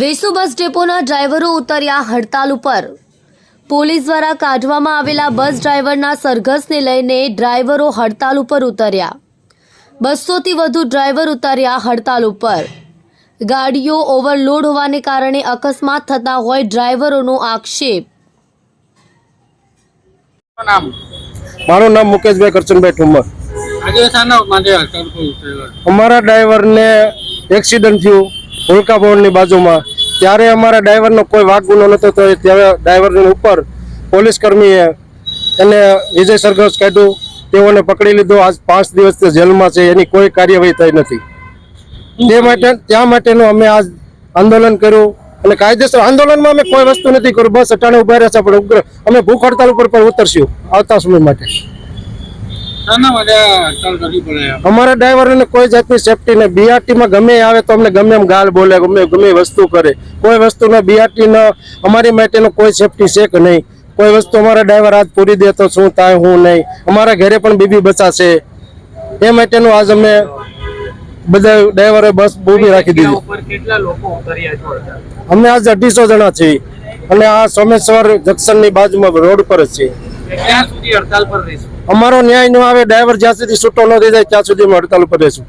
વેસુ બસ ડેપોના ડ્રાઈવરો ઉતર્યા હડતાલ ઉપર. પોલીસ દ્વારા કાઢવામાં આવેલા બસ ડ્રાઈવરના સરઘસને લઈને ડ્રાઈવરો હડતાલ ઉપર ઉતર્યા. બસોથી વધુ ડ્રાઈવર ઉતર્યા હડતાલ ઉપર. ગાડીઓ ઓવરલોડ હોવાને કારણે અકસ્માત થતા હોય ડ્રાઈવરોનો આક્ષેપ. નામ? મારું નામ મુકેશભાઈ કરચનભાઈ ઠુમર આજે શાના માટે હડતાલ પર ઉતરેલા? અમારા ડ્રાઈવરને એક્સિડન્ટ થયું. હોલકા ભવનની બાજુમાં. ત્યારે અમારા ડ્રાઈવરનો કોઈ વાઘ ગુનો નહોતો તો ત્યારે ડ્રાઈવરની ઉપર પોલીસ કર્મીએ એને વિજય સરઘસ કાઢ્યું. તેઓને પકડી લીધો. આજ પાંચ દિવસ જેલમાં છે. એની કોઈ કાર્યવાહી થઈ નથી. તે માટે, ત્યાં માટેનું અમે આજ આંદોલન કર્યું. અને કાયદેસર આંદોલનમાં અમે કોઈ વસ્તુ નથી કર્યું. બસ અટાણે ઊભા રહ્યા છે. પણ ઉગ્ર, અમે ભૂખ હડતાલ ઉપર પણ ઉતરશું આવતા સમય માટે શાના માટે આ હડતાલ કરવી પડે એમ? અમારા ડ્રાઈવરોને કોઈ જાતની સેફટી નહીં BRT માં ગમે આવે તો અમને ગમે એમ ગાલ બોલે ગમે ગમે વસ્તુ કરે. કોઈ વસ્તુનો બીઆરટી ન અમારી માટેનો કોઈ સેફટી છે કે નહીં. કોઈ વસ્તુ અમારા ડ્રાઈવર આજ પૂરી દે તો શું થાય હું નહીં. અમારા ઘરે પણ બીબી બચાશે એ માટેનું આજ અમે બધા ડ્રાઈવરે બસ ઊભી રાખી દીધી? અમે આજ અઢીસો જણા છીએ. અને આ સોમેશ્વર જંકશનની બાજુમાં રોડ પર જ છીએ. ક્યાં સુધી હડતાલ પર રહેશું? અમારો ન્યાય ન આવે, ડ્રાઈવર જ્યાં સુધી છૂટો ન થઈ જાય, ત્યાં સુધી અમે હડતાલ ઉપર રહીશું.